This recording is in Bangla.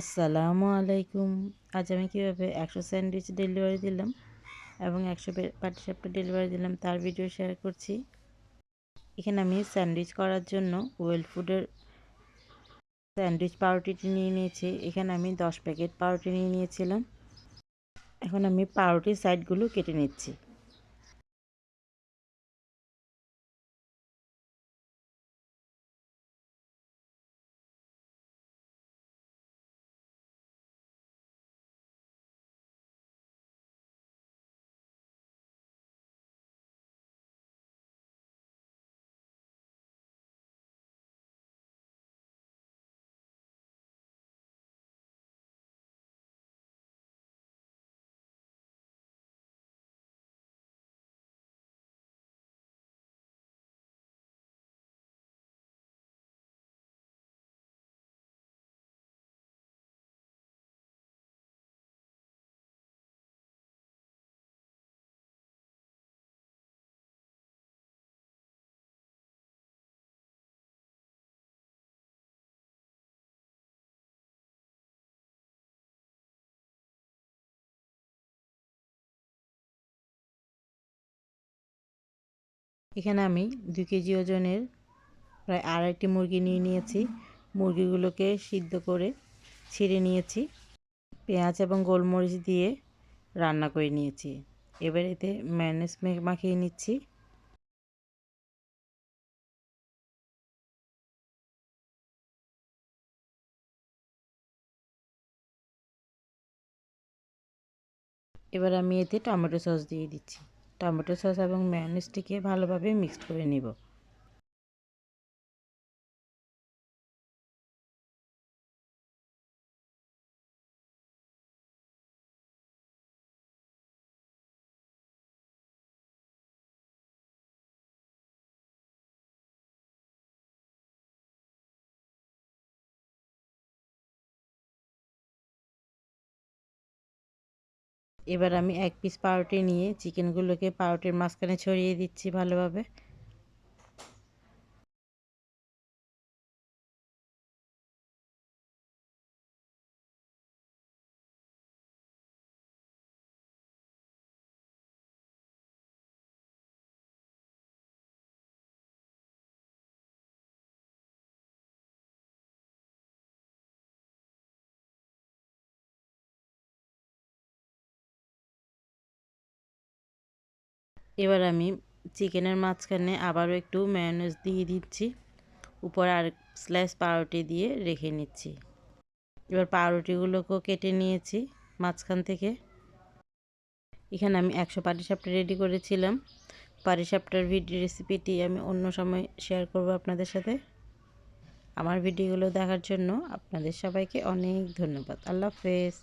আসসালামু আলাইকুম। আজ আমি কীভাবে একশো স্যান্ডউইচ ডেলিভারি দিলাম এবং একশো পাটিসাপটা ডেলিভারি দিলাম তার ভিডিও শেয়ার করছি। এখানে আমি স্যান্ডউইচ করার জন্য ওয়েল ফুডের স্যান্ডউইচ পাউরুটিটি নিয়ে নিয়েছি। এখানে আমি দশ প্যাকেট পাউরুটি নিয়ে নিয়েছিলাম। এখন আমি পাউরুটির সাইডগুলো কেটে নিচ্ছি। এখানে আমি দু কেজি ওজনের প্রায় আড়াইটি মুরগি নিয়ে নিয়েছি। মুরগিগুলোকে সিদ্ধ করে ছিঁড়ে নিয়েছি। পেঁয়াজ এবং গোলমরিচ দিয়ে রান্না করে নিয়েছি। এবার এতে ম্যানেজ মাখিয়ে নিচ্ছি। এবার আমি এতে টমেটো সস দিয়ে দিচ্ছি। টমেটো সস এবং ম্যায়োনিজটিকে ভালোভাবে মিক্সড করে নিব। এবার আমি এক পিস পাউরুটি নিয়ে চিকেনগুলোকে পাউরুটির মাঝখানে ছড়িয়ে দিচ্ছি ভালোভাবে। এবার আমি চিকেনের মাঝখানে আবারও একটু ম্যায়োনিজ দিয়ে দিচ্ছি। উপরে আর স্লাইস পাউরুটি দিয়ে রেখে নিচ্ছি। এবার পাউরুটিগুলোকেও কেটে নিয়েছি মাঝখান থেকে। এখানে আমি একশো পাটিসাপটা রেডি করেছিলাম। পাটিসাপটার ভিডিও রেসিপিটি আমি অন্য সময় শেয়ার করব আপনাদের সাথে। আমার ভিডিওগুলো দেখার জন্য আপনাদের সবাইকে অনেক ধন্যবাদ। আল্লাহ হাফেজ।